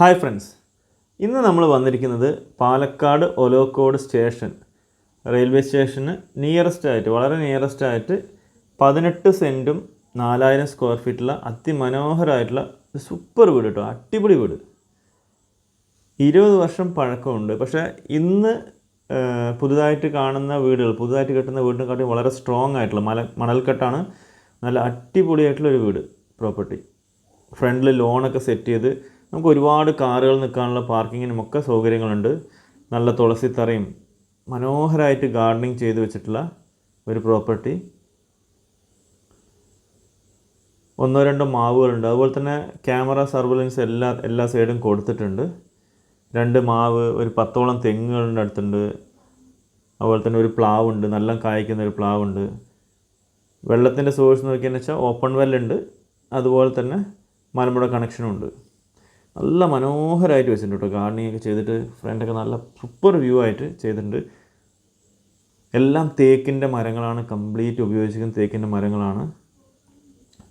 Hi friends. ഇന്ന് നമ്മൾ വന്നിരിക്കുന്നത് പാലക്കാട് ഒലോക്കോട് സ്റ്റേഷൻ റെയിൽവേ സ്റ്റേഷന് നിയറസ്റ്റ് ആയിട്ട് വളരെ നിയറസ്റ്റ് ആയിട്ട് പതിനെട്ട് സെന്റും നാലായിരം സ്ക്വയർ ഫീറ്റുള്ള അതിമനോഹരമായിട്ടുള്ള സൂപ്പർ വീട് കേട്ടോ അടിപൊളി വീട്. ഇരുപത് വർഷം പഴക്കമുണ്ട്. പക്ഷേ ഇന്ന് പുതുതായിട്ട് കാണുന്ന വീടുകൾ പുതുതായിട്ട് കെട്ടുന്ന വീടിനെക്കാട്ടി വളരെ സ്ട്രോങ് ആയിട്ടുള്ള മല മണൽക്കെട്ടാണ് നല്ല അടിപൊളിയായിട്ടുള്ള ഒരു വീട് പ്രോപ്പർട്ടി ഫ്രണ്ടിൽ ലോണൊക്കെ സെറ്റ് ചെയ്ത് നമുക്ക് ഒരുപാട് കാറുകൾ നിൽക്കാനുള്ള പാർക്കിങ്ങിനും ഒക്കെ സൗകര്യങ്ങളുണ്ട്. നല്ല തുളസിത്തറയും മനോഹരമായിട്ട് ഗാർഡനിങ് ചെയ്ത് വെച്ചിട്ടുള്ള ഒരു പ്രോപ്പർട്ടി. ഒന്നോ രണ്ടോ മാവുകളുണ്ട്. അതുപോലെ തന്നെ ക്യാമറ സർവലൻസ് എല്ലാ എല്ലാ സൈഡും കൊടുത്തിട്ടുണ്ട്. രണ്ട് മാവ് ഒരു പത്തോളം തെങ്ങുകളുടെ അടുത്തുണ്ട്. അതുപോലെ തന്നെ ഒരു പ്ലാവ് ഉണ്ട് നല്ല കായ്ക്കുന്ന ഒരു പ്ലാവ് ഉണ്ട് വെള്ളത്തിന്റെ സോഴ്സ് നോക്കിയെന്ന് വെച്ചാൽ ഓപ്പൺ വെല്ലുണ്ട്. അതുപോലെ തന്നെ മലമ്പുഴ കണക്ഷനും ഉണ്ട് നല്ല മനോഹരമായിട്ട് വെച്ചിട്ടുണ്ട് കേട്ടോ. ഗാർഡനിങ് ചെയ്തിട്ട് ഫ്രണ്ടൊക്കെ നല്ല സൂപ്പർ വ്യൂ ആയിട്ട് ചെയ്തിട്ടുണ്ട്. എല്ലാം തേക്കിന്റെ മരങ്ങളാണ്. കംപ്ലീറ്റ് ഉപയോഗിച്ചിരിക്കുന്ന തേക്കിന്റെ മരങ്ങളാണ്.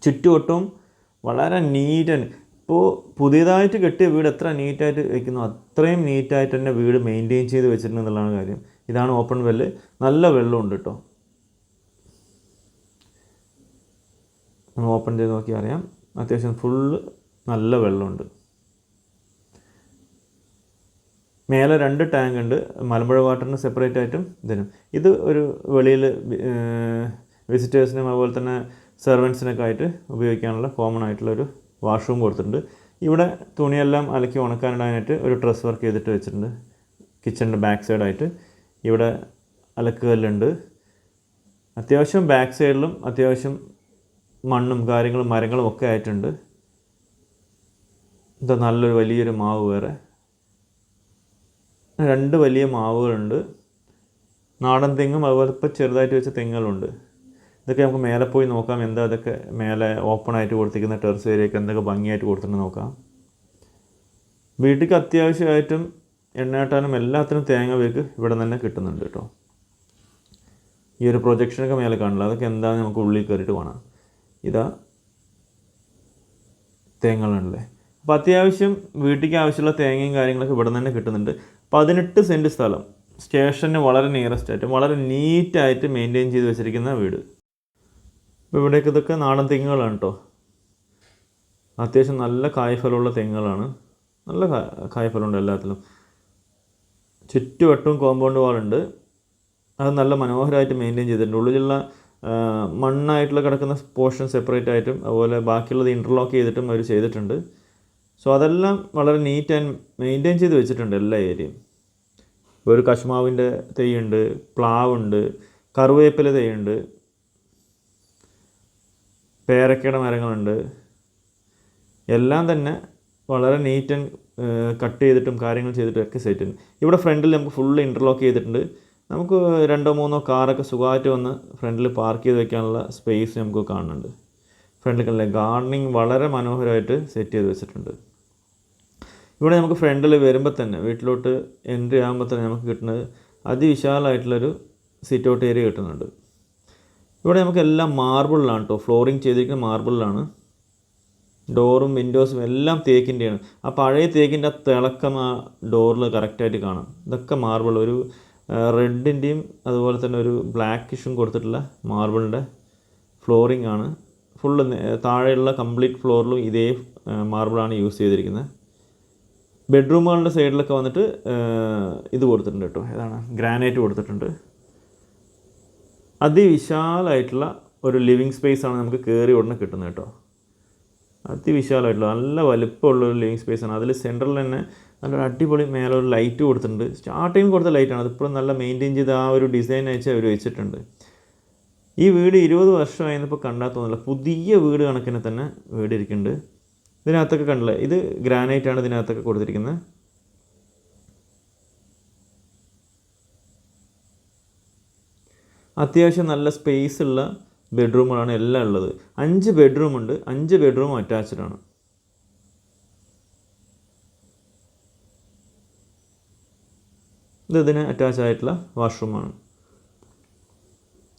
ചുറ്റുവട്ടവും വളരെ നീറ്റ് ആൻഡ് ഇപ്പോൾ പുതിയതായിട്ട് കെട്ടിയ വീട് എത്ര നീറ്റായിട്ട് വെക്കുന്നു? അത്രയും നീറ്റായിട്ട് തന്നെ വീട് മെയിന്റെയിൻ ചെയ്ത് വെച്ചിട്ടുണ്ട് എന്നുള്ളതാണ് കാര്യം. ഇതാണ് ഓപ്പൺ വെല്ല് നല്ല വെള്ളമുണ്ട് കേട്ടോ. ഓപ്പൺ ചെയ്ത് നോക്കി അറിയാം. അത്യാവശ്യം ഫുള്ള് നല്ല വെള്ളമുണ്ട്. മേലെ രണ്ട് ടാങ്ക് ഉണ്ട്. മലമ്പുഴ വാട്ടറിന് സെപ്പറേറ്റ് ആയിട്ടും ഇതിനും. ഇത് ഒരു വെളിയിൽ വിസിറ്റേഴ്സിനും അതുപോലെ തന്നെ സെർവൻസിനൊക്കെ ആയിട്ട് ഉപയോഗിക്കാനുള്ള കോമൺ ആയിട്ടുള്ള ഒരു വാഷ്റൂം കൊടുത്തിട്ടുണ്ട്. ഇവിടെ തുണിയെല്ലാം അലക്കി ഉണക്കാനിടാനായിട്ട് ഒരു ഡ്രസ് വർക്ക് ചെയ്തിട്ട് വെച്ചിട്ടുണ്ട്. കിച്ചണിന്റെ ബാക്ക് സൈഡായിട്ട് ഇവിടെ അലക്കുകല്ലുണ്ട്. അത്യാവശ്യം ബാക്ക് സൈഡിലും അത്യാവശ്യം മണ്ണും കാര്യങ്ങളും മരങ്ങളും ഒക്കെ ആയിട്ടുണ്ട്. ഇതാ നല്ലൊരു വലിയൊരു മാവ് വേറെ. രണ്ട് വലിയ മാവുകളുണ്ട്. നാടൻ തെങ്ങും അതുപോലെ ഇപ്പോൾ ചെറുതായിട്ട് വെച്ച തെങ്ങുകളുണ്ട്. ഇതൊക്കെ നമുക്ക് മേലെ പോയി നോക്കാം. എന്താ ഇതൊക്കെ മേലെ ഓപ്പൺ ആയിട്ട് കൊടുത്തിരിക്കുന്ന ടെറസ് ഏരിയയൊക്കെ എന്തൊക്കെ ഭംഗിയായിട്ട് കൊടുത്തിട്ടുണ്ട് നോക്കാം. വീട്ടിലേക്ക് അത്യാവശ്യമായിട്ടും എണ്ണയാട്ടാനും എല്ലാത്തിനും തേങ്ങ വേക്ക് ഇവിടെ തന്നെ കിട്ടുന്നുണ്ട് കേട്ടോ. ഈ ഒരു പ്രൊജക്ഷനൊക്കെ മേലെ കാണില്ല. അതൊക്കെ എന്താണെന്ന് നമുക്ക് ഉള്ളിൽ കയറിയിട്ട് കാണാം. ഇതാ തേങ്ങകളുണ്ടല്ലേ? അപ്പോൾ അത്യാവശ്യം വീട്ടിലേക്ക് ആവശ്യമുള്ള തേങ്ങയും കാര്യങ്ങളൊക്കെ ഇവിടെ തന്നെ കിട്ടുന്നുണ്ട്. പതിനെട്ട് സെന്റ് സ്ഥലം. സ്റ്റേഷന് വളരെ നിയറസ്റ്റ് ആയിട്ട് വളരെ നീറ്റായിട്ട് മെയിന്റെയിൻ ചെയ്ത് വെച്ചിരിക്കുന്ന വീട്. ഇപ്പോൾ ഇവിടേക്ക് ഇതൊക്കെ നാടൻ തെങ്ങുകളാണ് കേട്ടോ അത്യാവശ്യം നല്ല കായ്ഫലമുള്ള തെങ്ങുകളാണ്. നല്ല കായ്ഫലമുണ്ട് എല്ലാത്തിലും. ചുറ്റുവട്ടവും കോമ്പൗണ്ട് വാളുണ്ട്. അത് നല്ല മനോഹരമായിട്ട് മെയിന്റെയിൻ ചെയ്തിട്ടുണ്ട്. ഉള്ളിലുള്ള മണ്ണായിട്ടുള്ള കിടക്കുന്ന പോർഷൻ സെപ്പറേറ്റ് ആയിട്ടും അതുപോലെ ബാക്കിയുള്ളത് ഇന്റർലോക്ക് ചെയ്തിട്ടും അവർ ചെയ്തിട്ടുണ്ട്. സോ അതെല്ലാം വളരെ നീറ്റ് ആൻഡ് മെയിന്റെയിൻ ചെയ്ത് വെച്ചിട്ടുണ്ട് എല്ലാ ഏരിയയും. ഒരു കശുമാവിന്റെ തെയ്യുണ്ട് പ്ലാവുണ്ട് കറുവേപ്പില തെയ്യുണ്ട് പേരക്കയുടെ മരങ്ങളുണ്ട്. എല്ലാം തന്നെ വളരെ നീറ്റ് ആൻഡ് കട്ട് ചെയ്തിട്ടും കാര്യങ്ങൾ ചെയ്തിട്ടും ഒക്കെ സെറ്റ് ഉണ്ട്. ഇവിടെ ഫ്രണ്ടിൽ നമുക്ക് ഫുള്ള് ഇന്റർലോക്ക് ചെയ്തിട്ടുണ്ട്. നമുക്ക് രണ്ടോ മൂന്നോ കാറൊക്കെ സുഖമായിട്ട് വന്ന് ഫ്രണ്ടിൽ പാർക്ക് ചെയ്ത് വെക്കാനുള്ള സ്പേസ് നമുക്ക് കാണുന്നുണ്ട്. ഫ്രണ്ടിൽ കണ്ടില്ലേ? ഗാർഡനിങ് വളരെ മനോഹരമായിട്ട് സെറ്റ് ചെയ്ത് വെച്ചിട്ടുണ്ട്. ഇവിടെ നമുക്ക് ഫ്രണ്ടിൽ വരുമ്പോൾ തന്നെ വീട്ടിലോട്ട് എൻട്രി ആകുമ്പോൾ തന്നെ നമുക്ക് കിട്ടുന്നത് അതിവിശാലമായിട്ടുള്ളൊരു സിറ്റ് ഔട്ട് ഏരിയ കിട്ടുന്നുണ്ട്. ഇവിടെ നമുക്ക് എല്ലാം മാർബിളിലാണ് കേട്ടോ ഫ്ലോറിങ് ചെയ്തിരിക്കുന്ന മാർബിളിലാണ് ഡോറും വിൻഡോസും എല്ലാം തേക്കിന്റെയാണ് ആ പഴയ തേക്കിന്റെ ആ തിളക്കം ആ ഡോറിൽ കറക്റ്റായിട്ട് കാണാം. ഇതൊക്കെ മാർബിൾ ഒരു റെഡിന്റെയും അതുപോലെ തന്നെ ഒരു ബ്ലാക്കിഷും കൊടുത്തിട്ടുള്ള മാർബിളിന്റെ ഫ്ലോറിംഗ് ആണ്. ഫുള്ള് താഴെയുള്ള കംപ്ലീറ്റ് ഫ്ലോറിലും ഇതേ മാർബിളാണ് യൂസ് ചെയ്തിരിക്കുന്നത്. ബെഡ്റൂമുകളുടെ സൈഡിലൊക്കെ വന്നിട്ട് ഇത് കൊടുത്തിട്ടുണ്ട് കേട്ടോ. ഏതാണ്? ഗ്രാനൈറ്റ് കൊടുത്തിട്ടുണ്ട്. അതിവിശാലമായിട്ടുള്ള ഒരു ലിവിങ് സ്പേസ് ആണ് നമുക്ക് കയറി ഉടനെ കിട്ടുന്നത് കേട്ടോ. അതിവിശാലമായിട്ടുള്ള നല്ല വലുപ്പമുള്ള ഒരു ലിവിങ് സ്പേസ് ആണ് അതിൽ സെന്ററിൽ തന്നെ നല്ലൊരു അടിപൊളി മേലെ ഒരു ലൈറ്റ് കൊടുത്തിട്ടുണ്ട്. സ്റ്റാർട്ടിങ് കൊടുത്ത ലൈറ്റാണ്. അതിപ്പോഴും നല്ല മെയിന്റെയിൻ ചെയ്ത് ആ ഒരു ഡിസൈൻ അയച്ച് അവർ വെച്ചിട്ടുണ്ട്. ഈ വീട് ഇരുപത് വർഷമായിരുന്നപ്പോൾ കണ്ടാൽ തോന്നില്ല പുതിയ വീട് കണക്കിന് തന്നെ വീട് ഇരിക്കുന്നുണ്ട് ഇതിനകത്തൊക്കെ കണ്ടില്ലേ? ഇത് ഗ്രാനൈറ്റ് ആണ് ഇതിനകത്തൊക്കെ കൊടുത്തിരിക്കുന്നത്. അത്യാവശ്യം നല്ല സ്പേസ് ഉള്ള ബെഡ്റൂമുകളാണ് എല്ലാം ഉള്ളത്. അഞ്ച് ബെഡ്റൂം ഉണ്ട്. അഞ്ച് ബെഡ്റൂം അറ്റാച്ച്ഡ് ആണ്. ഇത് ഇതിന് അറ്റാച്ച് ആയിട്ടുള്ള വാഷ്റൂമാണ്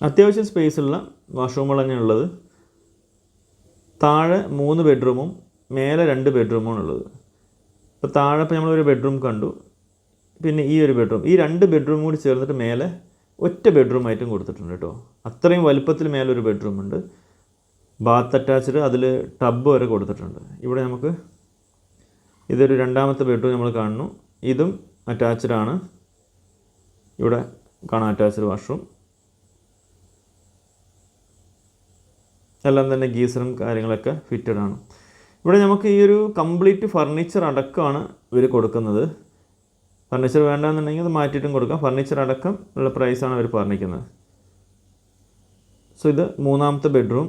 അത്യാവശ്യം സ്പേസ് ഉള്ള വാഷ്റൂമുകൾ തന്നെയാണ് ഉള്ളത്. താഴെ മൂന്ന് ബെഡ്റൂമും മേലെ രണ്ട് ബെഡ്റൂമാണ് ഉള്ളത് ഇപ്പോൾ താഴെ ഇപ്പോൾ നമ്മളൊരു ബെഡ്റൂം കണ്ടു. പിന്നെ ഈ ഒരു ബെഡ്റൂം. ഈ രണ്ട് ബെഡ്റൂം കൂടി ചേർന്നിട്ട് മേലെ ഒറ്റ ബെഡ്റൂം ആയിട്ടും കൊടുത്തിട്ടുണ്ട് കേട്ടോ. അത്രയും വലുപ്പത്തിൽ മേലെ ഒരു ബെഡ്റൂം ഉണ്ട്. ബാത്ത് അറ്റാച്ച്ഡ് അതിൽ ടബ് വരെ കൊടുത്തിട്ടുണ്ട്. ഇവിടെ നമുക്ക് ഇതൊരു രണ്ടാമത്തെ ബെഡ്റൂം നമ്മൾ കാണുന്നു. ഇതും അറ്റാച്ച്ഡ് ആണ്. ഇവിടെ കാണാം അറ്റാച്ച്ഡ് വാഷ്റൂം. എല്ലാം തന്നെ ഗീസറും കാര്യങ്ങളൊക്കെ ഫിറ്റഡ് ആണ്. ഇവിടെ നമുക്ക് ഈ ഒരു കംപ്ലീറ്റ് ഫർണിച്ചർ അടക്കമാണ് ഇവർ കൊടുക്കുന്നത്. ഫർണിച്ചർ വേണ്ടെന്നുണ്ടെങ്കിൽ അത് മാറ്റിയിട്ടും കൊടുക്കാം. ഫർണിച്ചർ അടക്കം ഉള്ള പ്രൈസാണ് അവർ പറഞ്ഞിരിക്കുന്നത്. സോ ഇത് മൂന്നാമത്തെ ബെഡ്റൂം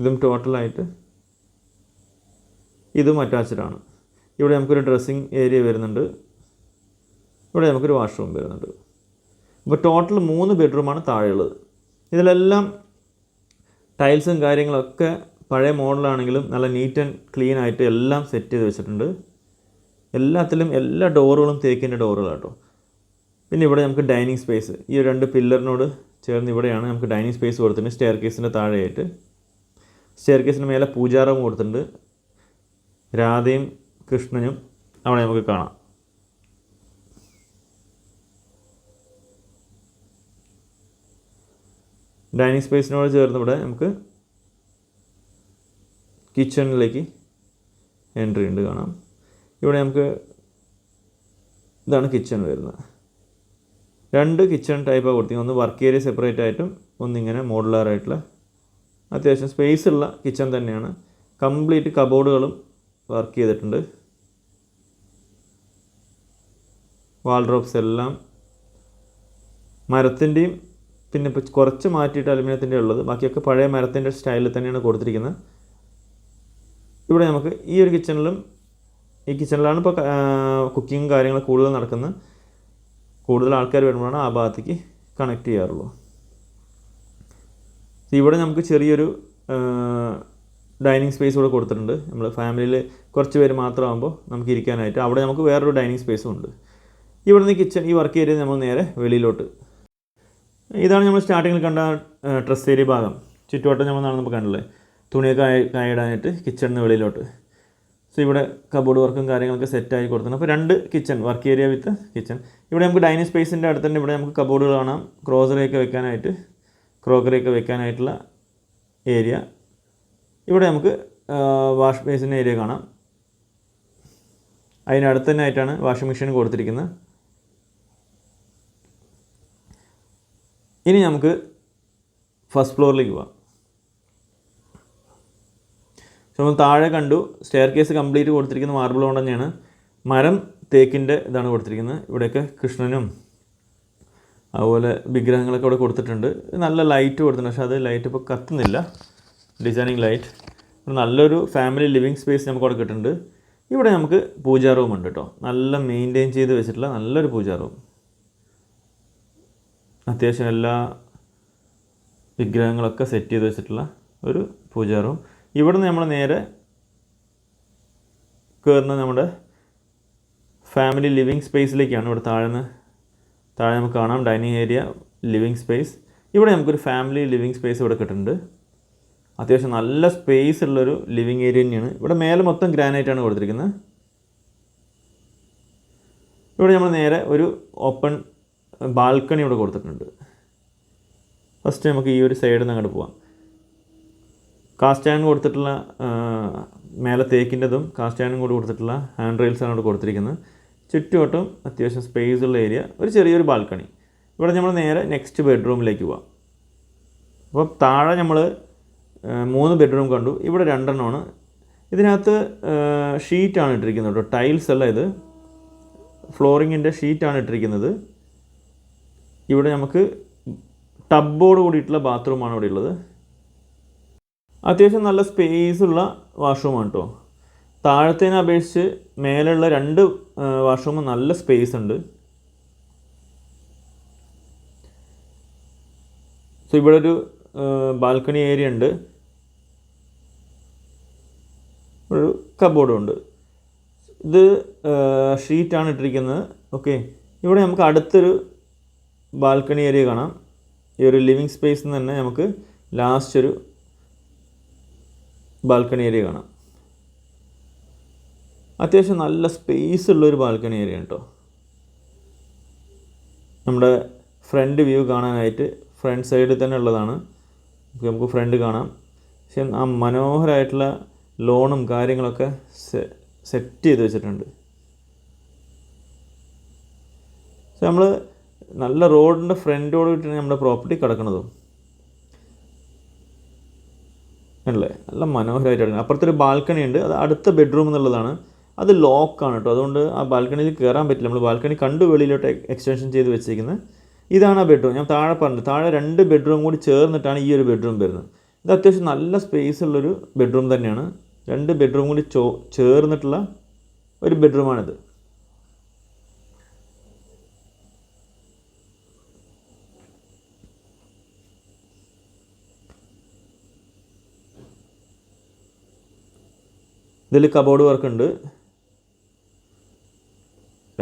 ഇതും ടോട്ടലായിട്ട് ഇതും അറ്റാച്ച്ഡ് ഇവിടെ നമുക്കൊരു ഡ്രസ്സിങ് ഏരിയ വരുന്നുണ്ട്. ഇവിടെ നമുക്കൊരു വാഷ്റൂം വരുന്നുണ്ട്. അപ്പോൾ ടോട്ടൽ മൂന്ന് ബെഡ്റൂമാണ് താഴെയുള്ളത്. ഇതിലെല്ലാം ടൈൽസും കാര്യങ്ങളൊക്കെ പഴയ മോഡലാണെങ്കിലും നല്ല നീറ്റ് ആൻഡ് ക്ലീൻ ആയിട്ട് എല്ലാം സെറ്റ് ചെയ്ത് വെച്ചിട്ടുണ്ട്. എല്ലാത്തിലും എല്ലാ ഡോറുകളും തേക്കിന്റെ ഡോറുകളാട്ടോ പിന്നെ ഇവിടെ നമുക്ക് ഡൈനിങ് സ്പേസ് ഈ രണ്ട് പില്ലറിനോട് ചേർന്ന് ഇവിടെയാണ് നമുക്ക് ഡൈനിങ് സ്പേസ് കൊടുത്തിട്ടുണ്ട് സ്റ്റെയർ കേസിന്റെ താഴെയായിട്ട്. സ്റ്റെയർ കേസിന് മേലെ പൂജാറം കൊടുത്തിട്ടുണ്ട്. രാധയും കൃഷ്ണനും. അവിടെ നമുക്ക് കാണാം. ഡൈനിങ് സ്പേസിനോട് ചേർന്ന് ഇവിടെ നമുക്ക് കിച്ചണിലേക്ക് എൻട്രി ഉണ്ട് കാണാം. ഇവിടെ നമുക്ക് ഇതാണ് കിച്ചൺ വരുന്നത്. രണ്ട് കിച്ചൺ ടൈപ്പാണ് കൊടുത്തിരിക്കുന്നത്. ഒന്ന് വർക്ക് ഏരിയ സെപ്പറേറ്റ് ആയിട്ടും ഒന്നിങ്ങനെ മോഡുലാർ ആയിട്ടുള്ള അത്യാവശ്യം സ്പേസ് ഉള്ള കിച്ചൺ തന്നെയാണ്. കംപ്ലീറ്റ് കബോർഡുകളും വർക്ക് ചെയ്തിട്ടുണ്ട്. വാൾഡ്രോപ്സ് എല്ലാം മരത്തിന്റെയും പിന്നെ ഇപ്പോൾ കുറച്ച് മാറ്റിയിട്ട് അലുമിനിയത്തിന്റെ ഉള്ളത്. ബാക്കിയൊക്കെ പഴയ മരത്തിന്റെ സ്റ്റൈലിൽ തന്നെയാണ് കൊടുത്തിരിക്കുന്നത്. ഇവിടെ നമുക്ക് ഈ ഒരു കിച്ചണിലും ഈ കിച്ചണിലാണ് ഇപ്പോൾ കുക്കിങ്ങും കാര്യങ്ങൾ കൂടുതൽ നടക്കുന്നത്. കൂടുതൽ ആൾക്കാർ വരുമ്പോഴാണ് ആ ഭാഗത്തേക്ക് കണക്ട് ചെയ്യാറുള്ളൂ ഇവിടെ നമുക്ക് ചെറിയൊരു ഡൈനിങ് സ്പേസ് കൂടെ കൊടുത്തിട്ടുണ്ട്. നമ്മൾ ഫാമിലിയിൽ കുറച്ച് പേര് മാത്രമാകുമ്പോൾ നമുക്ക് ഇരിക്കാനായിട്ട് അവിടെ നമുക്ക് വേറൊരു ഡൈനിങ് സ്പേസും ഉണ്ട്. ഇവിടുന്ന് കിച്ചൺ ഈ വർക്ക് ഏരിയ നമ്മൾ നേരെ വെളിയിലോട്ട് ഇതാണ് നമ്മൾ സ്റ്റാർട്ടിങ്ങിൽ കണ്ട ഡ്രസ് ഏരിയ ഭാഗം. ചുറ്റുവട്ടം നമ്മൾ നടന്നപ്പോൾ കണ്ടില്ലേ? തുണിയൊക്കെ കായിടാനായിട്ട് കിച്ചണിന് വെളിയിലോട്ട്. സോ ഇവിടെ കബോർഡ് വർക്കും കാര്യങ്ങളൊക്കെ സെറ്റായി കൊടുത്തിട്ടുണ്ട്. അപ്പോൾ രണ്ട് kitchen work area with kitchen ഇവിടെ നമുക്ക് ഡൈനിങ് സ്പേസിന്റെ അടുത്ത് തന്നെ ഇവിടെ നമുക്ക് കബോർഡുകൾ കാണാം. ക്രോസറിയൊക്കെ വെക്കാനായിട്ട് ക്രോക്കറിയൊക്കെ വെക്കാനായിട്ടുള്ള ഏരിയ ഇവിടെ നമുക്ക് വാഷ് ബേസിന്റെ ഏരിയ കാണാം. അതിനടുത്ത് തന്നെ ആയിട്ടാണ് വാഷിംഗ് മെഷീൻ കൊടുത്തിരിക്കുന്നത്. ഇനി നമുക്ക് ഫസ്റ്റ് ഫ്ലോറിലേക്ക് പോവാം. നമ്മൾ താഴെ കണ്ടു സ്റ്റെയർ കേസ് കംപ്ലീറ്റ് കൊടുത്തിരിക്കുന്ന മാർബിൾ കൊണ്ട് തന്നെയാണ്. മരം തേക്കിന്റെ ഇതാണ് കൊടുത്തിരിക്കുന്നത്. ഇവിടെയൊക്കെ കൃഷ്ണനും അതുപോലെ വിഗ്രഹങ്ങളൊക്കെ ഇവിടെ കൊടുത്തിട്ടുണ്ട്. നല്ല ലൈറ്റ് കൊടുത്തിട്ടുണ്ട്. പക്ഷേ അത് ലൈറ്റ് ഇപ്പോൾ കത്തുന്നില്ല. ഡിസൈനിങ് ലൈറ്റ് നല്ലൊരു ഫാമിലി ലിവിങ് സ്പേസ് നമുക്ക് അവിടെ കിട്ടുന്നുണ്ട്. ഇവിടെ നമുക്ക് പൂജാ റൂം ഉണ്ട് കേട്ടോ. നല്ല മെയിന്റെയിൻ ചെയ്ത് വെച്ചിട്ടുള്ള നല്ലൊരു പൂജാ റൂം അത്യാവശ്യം എല്ലാ വിഗ്രഹങ്ങളൊക്കെ സെറ്റ് ചെയ്ത് വെച്ചിട്ടുള്ള ഒരു പൂജാ റൂം ഇവിടുന്ന് നമ്മൾ നേരെ കയറുന്ന നമ്മുടെ ഫാമിലി ലിവിങ് സ്പേസിലേക്കാണ് ഇവിടെ താഴെ നിന്ന് താഴെ നമുക്ക് കാണാം ഡൈനിങ് ഏരിയ ലിവിങ് സ്പേസ് ഇവിടെ നമുക്കൊരു ഫാമിലി ലിവിങ് സ്പേസ് ഇവിടെ കിട്ടുന്നുണ്ട്. അത്യാവശ്യം നല്ല സ്പേസ് ഉള്ളൊരു ലിവിങ് ഏരിയ തന്നെയാണ്. ഇവിടെ മേലെ മൊത്തം ഗ്രാനൈറ്റ് ആണ് കൊടുത്തിരിക്കുന്നത്. ഇവിടെ നമ്മൾ നേരെ ഒരു ഓപ്പൺ ബാൽക്കണി ഇവിടെ കൊടുത്തിട്ടുണ്ട്. ഫസ്റ്റ് നമുക്ക് ഈ ഒരു സൈഡിൽ നിന്ന് അങ്ങോട്ട് പോവാം. കാസ്റ്റ് കൊടുത്തിട്ടുള്ള മേലെ തേക്കിന്റെതും കാസ്റ്റ് ആൻഡും കൂടി കൊടുത്തിട്ടുള്ള ഹാൻഡ് റെയിൽസാണ് ഇവിടെ കൊടുത്തിരിക്കുന്നത്. ചുറ്റുവട്ടം അത്യാവശ്യം സ്പേസ് ഉള്ള ഏരിയ ഒരു ചെറിയൊരു ബാൽക്കണി. ഇവിടെ നമ്മൾ നേരെ നെക്സ്റ്റ് ബെഡ്റൂമിലേക്ക് പോവാം. അപ്പോൾ താഴെ നമ്മൾ മൂന്ന് ബെഡ്റൂം കണ്ടു. ഇവിടെ രണ്ടെണ്ണമാണ്. ഇതിനകത്ത് ഷീറ്റാണ് ഇട്ടിരിക്കുന്നത് കേട്ടോ. ടൈൽസ് അല്ല ഇത്. ഫ്ലോറിങ്ങിന്റെ ഷീറ്റാണ് ഇട്ടിരിക്കുന്നത്. ഇവിടെ നമുക്ക് ടബ്ബോട് കൂടിയിട്ടുള്ള ബാത്റൂമാണ് ഇവിടെ ഉള്ളത്. അത്യാവശ്യം നല്ല സ്പേസ് ഉള്ള വാഷ്റൂമാണ് കേട്ടോ താഴത്തേനെ അപേക്ഷിച്ച് മേലുള്ള രണ്ട് വാഷ്റൂമും നല്ല സ്പേസ് ഉണ്ട്. സോ ഇവിടെ ഒരു ബാൽക്കണി ഏരിയ ഉണ്ട്. ഒരു കബോർഡും ഉണ്ട്. ഇത് ഷീറ്റാണ് ഇട്ടിരിക്കുന്നത്. ഓക്കെ ഇവിടെ നമുക്ക് അടുത്തൊരു ബാൽക്കണി ഏരിയ കാണാം. ഈ ഒരു ലിവിങ് സ്പേസിൽ നിന്ന് തന്നെ നമുക്ക് ലാസ്റ്റ് ഒരു ബാൽക്കണി ഏരിയ കാണാം. അത്യാവശ്യം നല്ല സ്പേസ് ഉള്ളൊരു ബാൽക്കണി ഏരിയ കേട്ടോ നമ്മുടെ ഫ്രണ്ട് വ്യൂ കാണാനായിട്ട് ഫ്രണ്ട് സൈഡിൽ തന്നെ ഉള്ളതാണ്. നമുക്ക് ഫ്രണ്ട് കാണാം. പക്ഷെ ആ മനോഹരമായിട്ടുള്ള ലോണും കാര്യങ്ങളൊക്കെ സെറ്റ് ചെയ്ത് വെച്ചിട്ടുണ്ട്. നമ്മൾ നല്ല റോഡിന്റെ ഫ്രണ്ടോട് കിട്ടിയാണ് നമ്മുടെ പ്രോപ്പർട്ടി കിടക്കുന്നത് അല്ലേ? നല്ല മനോഹരമായിട്ട് അപ്പുറത്തൊരു ബാൽക്കണി ഉണ്ട്. അത് അടുത്ത ബെഡ്റൂം എന്നുള്ളതാണ്. അത് ലോക്കാണ് കേട്ടോ. അതുകൊണ്ട് ആ ബാൽക്കണിയിൽ കയറാൻ പറ്റില്ല. നമ്മൾ ബാൽക്കണി കണ്ടു വെളിയിലോട്ട് എക്സ്റ്റൻഷൻ ചെയ്ത് വെച്ചിരിക്കുന്നത്. ഇതാണ് ആ ബെഡ്റൂം ഞാൻ താഴെ പറഞ്ഞു താഴെ രണ്ട് ബെഡ്റൂം കൂടി ചേർന്നിട്ടാണ് ഈ ഒരു ബെഡ്റൂം വരുന്നത്. ഇത് അത്യാവശ്യം നല്ല സ്പേസ് ഉള്ളൊരു ബെഡ്റൂം തന്നെയാണ്. രണ്ട് ബെഡ്റൂം കൂടി ചോ ചേർന്നിട്ടുള്ള ഒരു ബെഡ്റൂമാണിത് ഇതിൽ കബോർഡ് വർക്ക് ഉണ്ട്.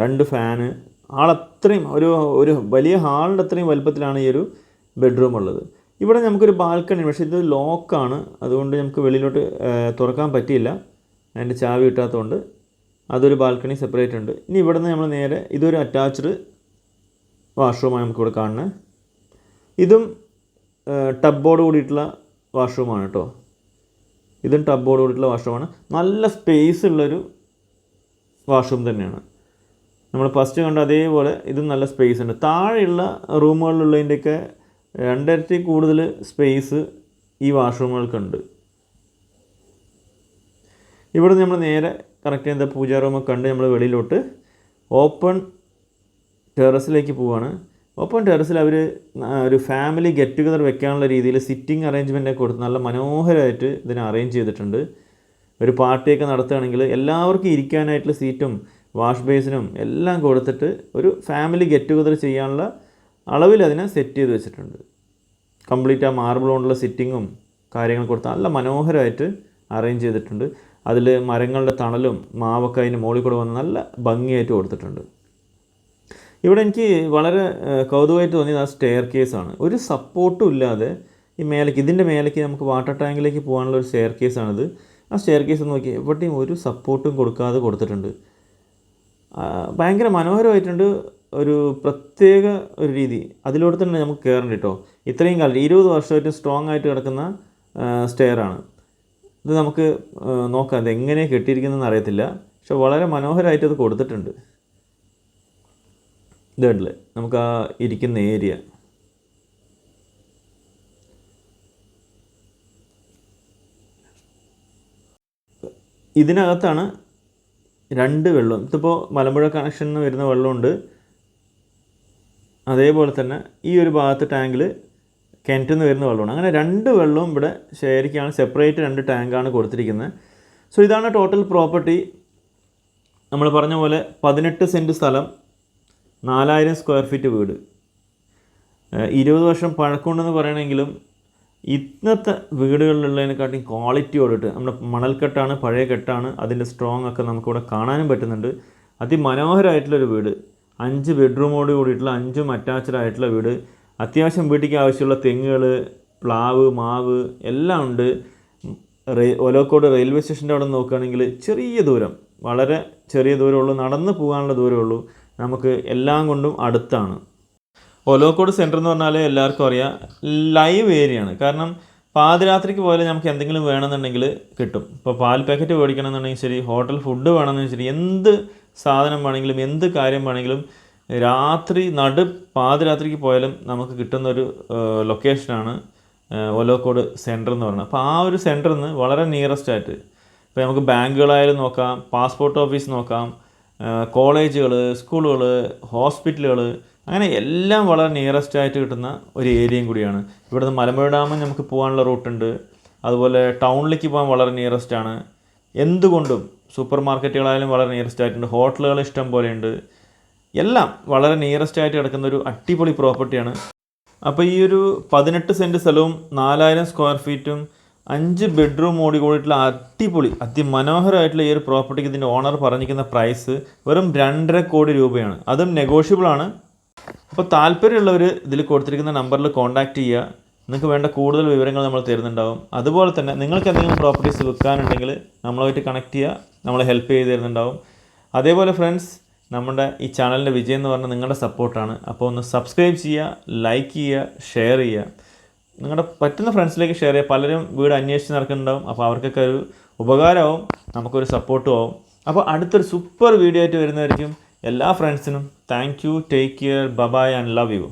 രണ്ട് ഫാന് ആളത്രയും ഒരു ഒരു വലിയ ഹാളിന്റെ അത്രയും വലുപ്പത്തിലാണ് ഈ ഒരു ബെഡ്റൂം ഉള്ളത്. ഇവിടെ നമുക്കൊരു ബാൽക്കണി പക്ഷേ ഇത് ലോക്കാണ് അതുകൊണ്ട് നമുക്ക് വെളിയിലോട്ട് തുറക്കാൻ പറ്റിയില്ല. അതിന്റെ ചാവി കിട്ടാത്തതുകൊണ്ട് അതൊരു ബാൽക്കണി സെപ്പറേറ്റ് ഉണ്ട്. ഇനി ഇവിടെ നിന്ന് നമ്മൾ നേരെ ഇതൊരു അറ്റാച്ച്ഡ് വാഷ്റൂമാണ് നമുക്കിവിടെ കാണുന്നത്. ഇതും ടബോട് കൂടിയിട്ടുള്ള വാഷ്റൂമാണ് കേട്ടോ ഇതും ടബോട് കൂടിയിട്ടുള്ള വാഷ്റൂമാണ് നല്ല സ്പേസ് ഉള്ളൊരു വാഷ്റൂം തന്നെയാണ്. നമ്മൾ ഫസ്റ്റ് കണ്ട അതേപോലെ ഇതും നല്ല സ്പേസ് ഉണ്ട്. താഴെയുള്ള റൂമുകളിലുള്ളതിന്റെയൊക്കെ രണ്ടരത്തി കൂടുതൽ സ്പേസ് ഈ വാഷ്റൂമുകൾക്കുണ്ട് ഇവിടെ നമ്മൾ നേരെ കറക്റ്റ് ചെയ്യുന്ന പൂജാ റൂമൊക്കെ കണ്ട് നമ്മൾ വെളിയിലോട്ട് ഓപ്പൺ ടെറസിലേക്ക് പോവാണ്. ഓപ്പൺ ടെറസിൽ അവർ ഒരു ഫാമിലി ഗെറ്റ് ടുഗദർ വെക്കാനുള്ള രീതിയിൽ സിറ്റിംഗ് അറേഞ്ച്മെന്റ് ഒക്കെ കൊടുത്ത് നല്ല മനോഹരമായിട്ട് ഇതിനെ അറേഞ്ച് ചെയ്തിട്ടുണ്ട്. ഒരു പാർട്ടിയൊക്കെ നടത്തുകയാണെങ്കിൽ എല്ലാവർക്കും ഇരിക്കാനായിട്ടുള്ള സീറ്റും വാഷ് ബേസിനും എല്ലാം കൊടുത്തിട്ട് ഒരു ഫാമിലി ഗെറ്റ് ടുഗദർ ചെയ്യാനുള്ള അളവിൽ അതിനെ സെറ്റ് ചെയ്ത് വെച്ചിട്ടുണ്ട്. കംപ്ലീറ്റ് ആ മാർബിൾ കൊണ്ടുള്ള സിറ്റിങ്ങും കാര്യങ്ങൾ കൊടുത്ത് നല്ല മനോഹരമായിട്ട് അറേഞ്ച് ചെയ്തിട്ടുണ്ട്. അതിൽ മരങ്ങളുടെ തണലും മാവൊക്കെ അതിന് മുകളിൽ കൂടെ വന്ന് നല്ല ഭംഗിയായിട്ട് കൊടുത്തിട്ടുണ്ട്. ഇവിടെ എനിക്ക് വളരെ കൗതുകമായിട്ട് തോന്നിയത് ആ സ്റ്റെയർ കേസാണ് ഒരു സപ്പോർട്ടും ഇല്ലാതെ ഈ മേലേക്ക് ഇതിന്റെ മേലേക്ക് നമുക്ക് വാട്ടർ ടാങ്കിലേക്ക് പോകാനുള്ള ഒരു സ്റ്റെയർ കേസാണിത് ആ സ്റ്റെയർ കേസ് നോക്കി എവിടെയും ഒരു സപ്പോർട്ടും കൊടുക്കാതെ കൊടുത്തിട്ടുണ്ട്. ഭയങ്കര മനോഹരമായിട്ടുണ്ട് ഒരു പ്രത്യേക ഒരു രീതി. അതിലൂടെ തന്നെ നമുക്ക് കയറണ്ട കേട്ടോ ഇത്രയും കാലം ഇരുപത് വർഷമായിട്ട് സ്ട്രോങ് ആയിട്ട് കിടക്കുന്ന സ്റ്റെയറാണ് ഇത് നമുക്ക് നോക്കാം അത് എങ്ങനെ കെട്ടിയിരിക്കുന്നതെന്ന് അറിയത്തില്ല. പക്ഷെ വളരെ മനോഹരമായിട്ട് അത് കൊടുത്തിട്ടുണ്ട്. ഇത് കണ്ടില്ലേ നമുക്ക് ആ ഇരിക്കുന്ന ഏരിയ. ഇതിനകത്താണ് രണ്ട് വെള്ളം. ഇതിപ്പോൾ മലമ്പുഴ കണക്ഷനിൽ നിന്ന് വരുന്ന വെള്ളമുണ്ട്. അതേപോലെ തന്നെ ഈ ഒരു ഭാഗത്ത് ടാങ്കിൽ കിണറ്റിൽ നിന്ന് വരുന്ന വെള്ളമാണ്. അങ്ങനെ രണ്ട് വെള്ളവും ഇവിടെ ശേഖരിക്കുകയാണ്. സെപ്പറേറ്റ് രണ്ട് ടാങ്കാണ് കൊടുത്തിരിക്കുന്നത്. സോ ഇതാണ് ടോട്ടൽ പ്രോപ്പർട്ടി. നമ്മൾ പറഞ്ഞ പോലെ പതിനെട്ട് സെന്റ് സ്ഥലം നാലായിരം സ്ക്വയർ ഫീറ്റ് വീട്. ഇരുപത് വർഷം പഴക്കമുണ്ടെന്ന് പറയണമെങ്കിലും ഇന്നത്തെ വീടുകളിലുള്ളതിനെക്കാട്ടിയും ക്വാളിറ്റി ഓടിട്ട് നമ്മുടെ മണൽക്കെട്ടാണ് പഴയ കെട്ടാണ് അതിന്റെ സ്ട്രോങ് ഒക്കെ നമുക്കിവിടെ കാണാനും പറ്റുന്നുണ്ട്. അതിമനോഹരമായിട്ടുള്ളൊരു വീട്. അഞ്ച് ബെഡ്റൂമോട് കൂടിയിട്ടുള്ള അഞ്ചും അറ്റാച്ച്ഡ് ആയിട്ടുള്ള വീട്. അത്യാവശ്യം വീട്ടിലേക്ക് ആവശ്യമുള്ള തെങ്ങുകൾ പ്ലാവ് മാവ് എല്ലാം ഉണ്ട്. ഒലോക്കോട് റെയിൽവേ സ്റ്റേഷന്റെ അവിടെ നോക്കുകയാണെങ്കിൽ ചെറിയ ദൂരം. വളരെ ചെറിയ ദൂരമുള്ളൂ നടന്ന് പോകാനുള്ള ദൂരമുള്ളൂ. നമുക്ക് എല്ലാം കൊണ്ടും അടുത്താണ്. ഒലോക്കോട് സെന്റർ എന്ന് പറഞ്ഞാൽ എല്ലാവർക്കും അറിയാം ലൈവ് ഏരിയയാണ് കാരണം പാതിരാത്രിക്ക് പോലെ നമുക്ക് എന്തെങ്കിലും വേണമെന്നുണ്ടെങ്കിൽ കിട്ടും. ഇപ്പോൾ പാൽ പാക്കറ്റ് മേടിക്കണമെന്നുണ്ടെങ്കിൽ ശരി ഹോട്ടൽ ഫുഡ് വേണമെന്നുണ്ടെങ്കിൽ ശരി എന്ത് സാധനം വേണമെങ്കിലും എന്ത് കാര്യം വേണമെങ്കിലും രാത്രി നടു പാതിരാത്രിക്ക് പോയാലും നമുക്ക് കിട്ടുന്ന കിട്ടുന്നൊരു ലൊക്കേഷനാണ് ഒലോക്കോട് സെന്റർ എന്ന് പറയുന്നത് അപ്പോൾ ആ ഒരു സെന്ററിൽ നിന്ന് വളരെ നിയറസ്റ്റ് ആയിട്ട് ഇപ്പോൾ നമുക്ക് ബാങ്കുകളായാലും നോക്കാം പാസ്പോർട്ട് ഓഫീസ് നോക്കാം കോളേജുകൾ സ്കൂളുകൾ ഹോസ്പിറ്റലുകൾ അങ്ങനെ എല്ലാം വളരെ നിയറസ്റ്റ് ആയിട്ട് കിട്ടുന്ന ഒരു ഏരിയയും കൂടിയാണ്. ഇവിടുന്ന് മലമ്പുഴ ഡാമിൽ നമുക്ക് പോകാനുള്ള റൂട്ടുണ്ട് അതുപോലെ ടൗണിലേക്ക് പോകാൻ വളരെ നിയറസ്റ്റ് ആണ്. എന്തുകൊണ്ടും സൂപ്പർ മാർക്കറ്റുകളായാലും വളരെ നിയറസ്റ്റ് ആയിട്ടുണ്ട്. ഹോട്ടലുകൾ ഇഷ്ടം പോലെയുണ്ട് എല്ലാം വളരെ നിയറസ്റ്റ് ആയിട്ട് കിടക്കുന്ന ഒരു അടിപൊളി പ്രോപ്പർട്ടിയാണ് അപ്പോൾ ഈ ഒരു പതിനെട്ട് സെന്റ് സ്ഥലവും നാലായിരം സ്ക്വയർ ഫീറ്റും അഞ്ച് ബെഡ്റൂം ഓടി കൂടിയിട്ടുള്ള അടിപൊളി അതിമനോഹരമായിട്ടുള്ള ഈ ഒരു പ്രോപ്പർട്ടിക്ക് ഇതിന്റെ ഓണർ പറഞ്ഞിരിക്കുന്ന പ്രൈസ് വെറും രണ്ടര കോടി രൂപയാണ്. അതും നെഗോഷ്യബിൾ ആണ്. അപ്പോൾ താല്പര്യമുള്ളവർ ഇതിൽ കൊടുത്തിരിക്കുന്ന നമ്പറിൽ കോൺടാക്റ്റ് ചെയ്യുക. നിങ്ങൾക്ക് വേണ്ട കൂടുതൽ വിവരങ്ങൾ നമ്മൾ തരുന്നുണ്ടാവും. അതുപോലെ തന്നെ നിങ്ങൾക്ക് എന്തെങ്കിലും പ്രോപ്പർട്ടീസ് വിൽക്കാനുണ്ടെങ്കിൽ നമ്മളായിട്ട് കണക്ട് ചെയ്യുക. നമ്മൾ ഹെൽപ്പ് ചെയ്ത് തരുന്നുണ്ടാവും. അതേപോലെ ഫ്രണ്ട്സ് നമ്മുടെ ഈ ചാനലിന്റെ വിജയം എന്ന് പറഞ്ഞാൽ നിങ്ങളുടെ സപ്പോർട്ടാണ് അപ്പോൾ ഒന്ന് സബ്സ്ക്രൈബ് ചെയ്യുക ലൈക്ക് ചെയ്യുക ഷെയർ ചെയ്യുക. നിങ്ങളുടെ പറ്റുന്ന ഫ്രണ്ട്സിലേക്ക് ഷെയർ ചെയ്യുക പലരും വീട് അന്വേഷിച്ച് നടക്കുന്നുണ്ടാവും. അപ്പോൾ അവർക്കൊക്കെ ഒരു ഉപകാരമാവും. നമുക്കൊരു സപ്പോർട്ടും ആവും. അപ്പോൾ അടുത്തൊരു സൂപ്പർ വീഡിയോ ആയിട്ട് വരുന്നതായിരിക്കും. എല്ലാ ഫ്രണ്ട്സിനും thank you take care bye bye and love you